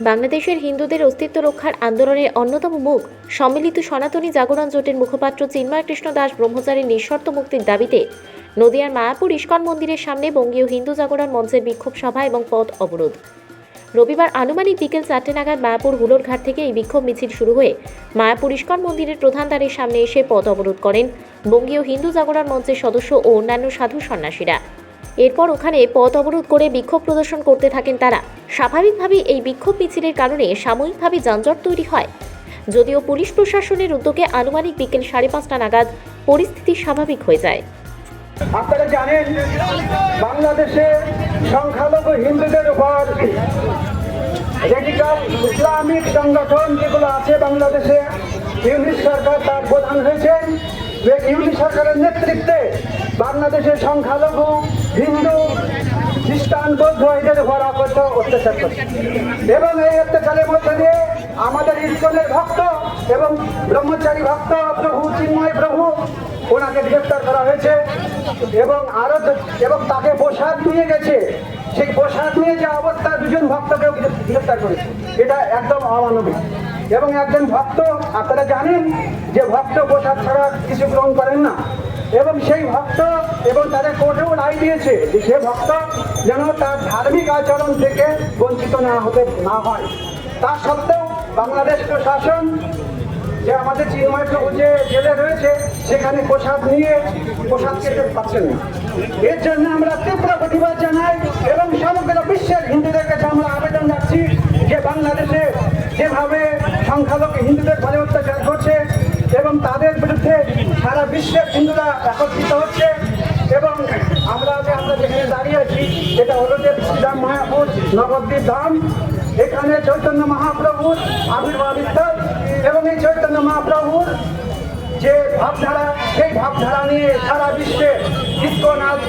বাংলাদেশের হিন্দুদের অস্তিত্ব রক্ষার আন্দোলনের অন্যতম মুখ সম্মিলিত সনাতনী জাগরণ জোটের মুখপাত্র চিন্ময় কৃষ্ণ দাস ব্রহ্মচারীর নিঃশর্ত মুক্তির দাবিতে নদিয়ার মায়াপুর ইস্কন মন্দিরের সামনে বঙ্গীয় হিন্দু জাগরণ মঞ্চের বিক্ষোভ সভা এবং পথ অবরোধ। রবিবার আনুমানিক বিকেল চারটে নাগাদ মায়াপুর হুলোরঘাট থেকে এই বিক্ষোভ মিছিল শুরু হয়ে মায়াপুর ইস্কন মন্দিরের প্রধান দ্বারের সামনে এসে পথ অবরোধ করেন বঙ্গীয় হিন্দু জাগরণ মঞ্চের সদস্য ও অন্যান্য সাধু সন্ন্যাসীরা। এরপর ওখানে পথ অবরোধ করে বিক্ষোভ প্রদর্শন করতে থাকেন তারা। স্বাভাবিকভাবেই এই বিক্ষোভ মিছিলের কারণে সাময়িকভাবে যানজট তৈরি হয়। যদিও পুলিশ প্রশাসনের উদ্যোগে আনুমানিক বিকেল সাড়ে পাঁচটা নাগাদ পরিস্থিতি স্বাভাবিক হয়ে যায়। আপনারা জানেন, বাংলাদেশে সংখ্যালঘু হিন্দুদের উপর রেডিকাল ইসলামিক সংগঠন যেগুলো আছে বাংলাদেশে, ইউনিট সরকার তার প্রধান হয়েছেন। ইউনিট সরকারের নেতৃত্বে বাংলাদেশের সংখ্যালঘু, হিন্দু, খ্রিস্টান, বৌদ্ধ এদের উপর আকর্ষ অত্যাচার করছে এবং এই অত্যাচারের মধ্যে দিয়ে আমাদের ইস্কনের ভক্ত এবং ব্রহ্মচারী ভক্ত প্রভু চিন্ময় প্রভু, ওনাকে গ্রেপ্তার করা হয়েছে এবং আরও এবং তাকে প্রসাদ নিয়ে গেছে। সেই প্রসাদ নিয়ে যে অবস্থা দুজন ভক্তকে গ্রেপ্তার করেছে। এটা একদম অমানবিক। এবং একজন ভক্ত, আপনারা জানেন যে ভক্ত প্রসাদ ছাড়া কিছু গ্রহণ করেন না। এবং সেই ভক্ত এবং তাদের কোর্টেও রায় দিয়েছে যে সে ভক্ত যেন তার ধার্মিক আচরণ থেকে বঞ্চিত না হতে, না হয়। তা সত্ত্বেও বাংলাদেশ প্রশাসন, যে আমাদের চিন্ময় প্রভু যে জেলে রয়েছে, সেখানে প্রসাদ নিয়ে প্রসাদ খেতে পাচ্ছেন না। এর জন্য আমরা তীব্র প্রতিবাদ জানাই এবং সমগ্র বিশ্বের হিন্দুদের কাছে আমরা আবেদন রাখছি যে বাংলাদেশে যেভাবে সংখ্যালঘু হিন্দুদের ঘরে অত্যাচার করছে এবং তাদের বিরুদ্ধে সারা বিশ্বের হিন্দুরা একত্রিত হচ্ছে এবং আমরা যে আমরা যেখানে দাঁড়িয়ে আছি, এটা হলো যে শ্রীরাম মায়াপুর নবদ্বীপ ধাম। এখানে চৈতন্য মহাপ্রভুর আবির্ভাব এবং এই চৈতন্য মহাপ্রভুর যে ভাবধারা, সেই ভাবধারা নিয়ে সারা বিশ্বে ইস্কন আজ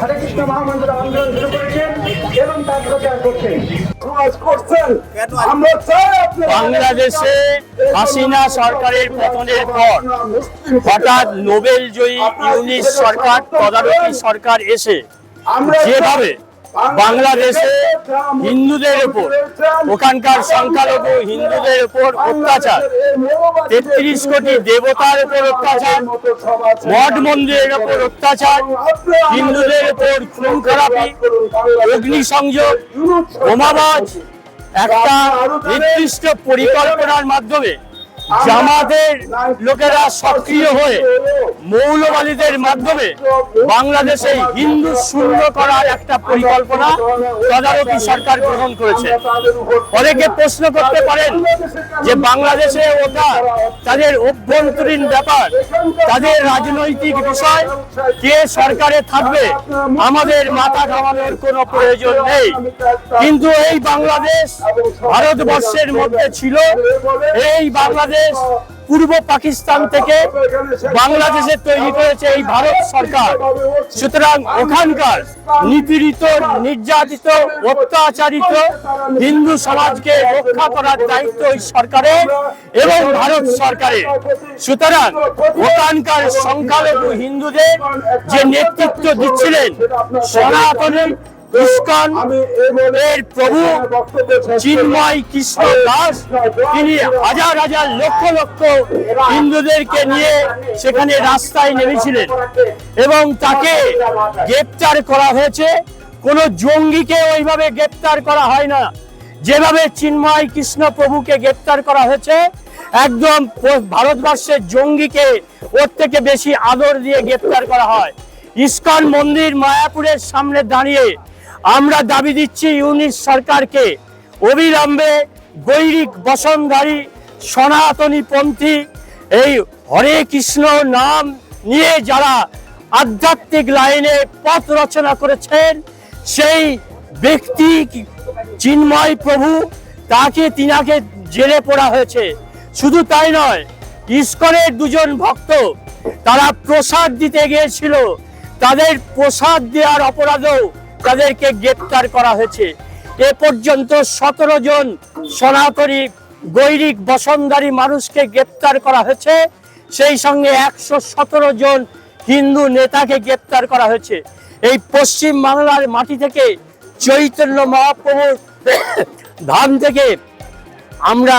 হরে কৃষ্ণ মহামন্ত্র আন্দোলন শুরু করেছেন এবং তার প্রচার করছেন? বাংলাদেশে হাসিনা সরকারের পতনের পর হঠাৎ নোবেল জয়ী ইউনিস সরকার তদারকি সরকার এসে যেভাবে বাংলাদেশে হিন্দুদের উপর, ওখানকার সংখ্যালঘু হিন্দুদের উপর অত্যাচার। তেত্রিশ কোটি দেবতার উপর অত্যাচার, মঠ মন্দিরের উপর অত্যাচার, হিন্দুদের উপর খুন খারাপি, অগ্নিসংযোগ, বোমাবাজ, একটা নির্দিষ্ট পরিকল্পনার মাধ্যমে জামাতের লোকেরা সক্রিয় হয়ে মৌলবাদীদের মাধ্যমে বাংলাদেশে হিন্দু শূন্য করার একটা পরিকল্পনা তদারকি সরকার গ্রহণ করেছে। অনেকে প্রশ্ন করতে পারেন যে বাংলাদেশে ওটা তাদের অভ্যন্তরীণ ব্যাপার তাদের রাজনৈতিক বিষয় কে সরকারে থাকবে আমাদের মাথা ঘামানোর কোনো প্রয়োজন নেই। কিন্তু এই বাংলাদেশ ভারতবর্ষের মধ্যে ছিল এই বাংলাদেশ পূর্ব পাকিস্তান থেকে বাংলাদেশে তৈরি করেছে এই ভারত সরকার। সুতরাং ওখানকার নিপীড়িত, নির্যাতিত, অত্যাচারিত হিন্দু সমাজকে রক্ষা করার দায়িত্ব এই সরকারের এবং ভারত সরকারের সুতরাং ওখানকার সংখ্যালঘু হিন্দুদের যে নেতৃত্ব দিচ্ছিলেন, সনাতনী ইস্কন এর প্রভু চিন্ময় কৃষ্ণ দাস তিনি হাজার হাজার লক্ষ লক্ষ হিন্দুদেরকে নিয়ে সেখানে রাস্তায় নেমেছিলেন। এবং তাকে গ্রেপ্তার করা হয়েছে। কোন জঙ্গিকে ওইভাবে গ্রেপ্তার করা হয় না। যেভাবে চিন্ময় কৃষ্ণ প্রভুকে গ্রেপ্তার করা হয়েছে একদম ভারতবর্ষের জঙ্গিকে ওর থেকে বেশি আদর দিয়ে গ্রেপ্তার করা হয়। ইস্কন মন্দির মায়াপুরের সামনে দাঁড়িয়ে আমরা দাবি দিচ্ছি ইউনিট সরকারকে অবিলম্বে গৈরিক বসনধারী সনাতনী পন্থী এই হরে কৃষ্ণ নাম নিয়ে যারা আধ্যাত্মিক লাইনে পথ রচনা করেছেন, সেই ব্যক্তি চিন্ময় প্রভু, তাকে তিনাকে জেলে পড়া হয়েছে। শুধু তাই নয়, ইস্কনের দুজন ভক্ত তারা প্রসাদ দিতে গিয়েছিল। তাদের প্রসাদ দেওয়ার অপরাধেও তাদেরকে গ্রেপ্তার করা হয়েছে। এ পর্যন্ত সতেরো জন সনাতনী গৈরিক বসনদারী মানুষকে গ্রেপ্তার করা হয়েছে। সেই সঙ্গে একশো সতেরো জন হিন্দু নেতাকে গ্রেপ্তার করা হয়েছে। এই পশ্চিম বাংলার মাটি থেকে চৈতন্য মহাপ্রভুর ধাম থেকে আমরা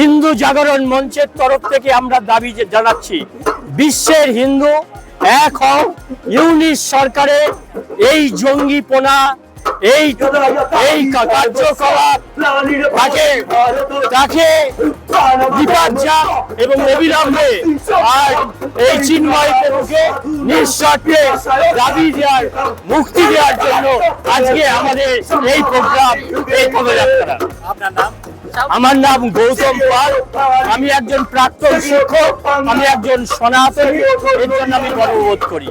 হিন্দু জাগরণ মঞ্চের তরফ থেকে আমরা দাবি জানাচ্ছি, বিশ্বের হিন্দু এক হও। ইউনিশ সরকারের এই জঙ্গিপনা এই এই কার্যকলাপ তাকে তাকে বিপার্যা এবং অবিলম্বে আর এই চিন্ময়কে দাবি দেওয়ার, মুক্তি দেওয়ার জন্য আজকে আমাদের এই প্রোগ্রাম এই পদযাত্রা। আপনার নাম আমার নাম গৌতম পাল। আমি একজন প্রাক্তন শিক্ষক, আমি একজন সনাতনী, এর জন্য আমি গর্ববোধ করি।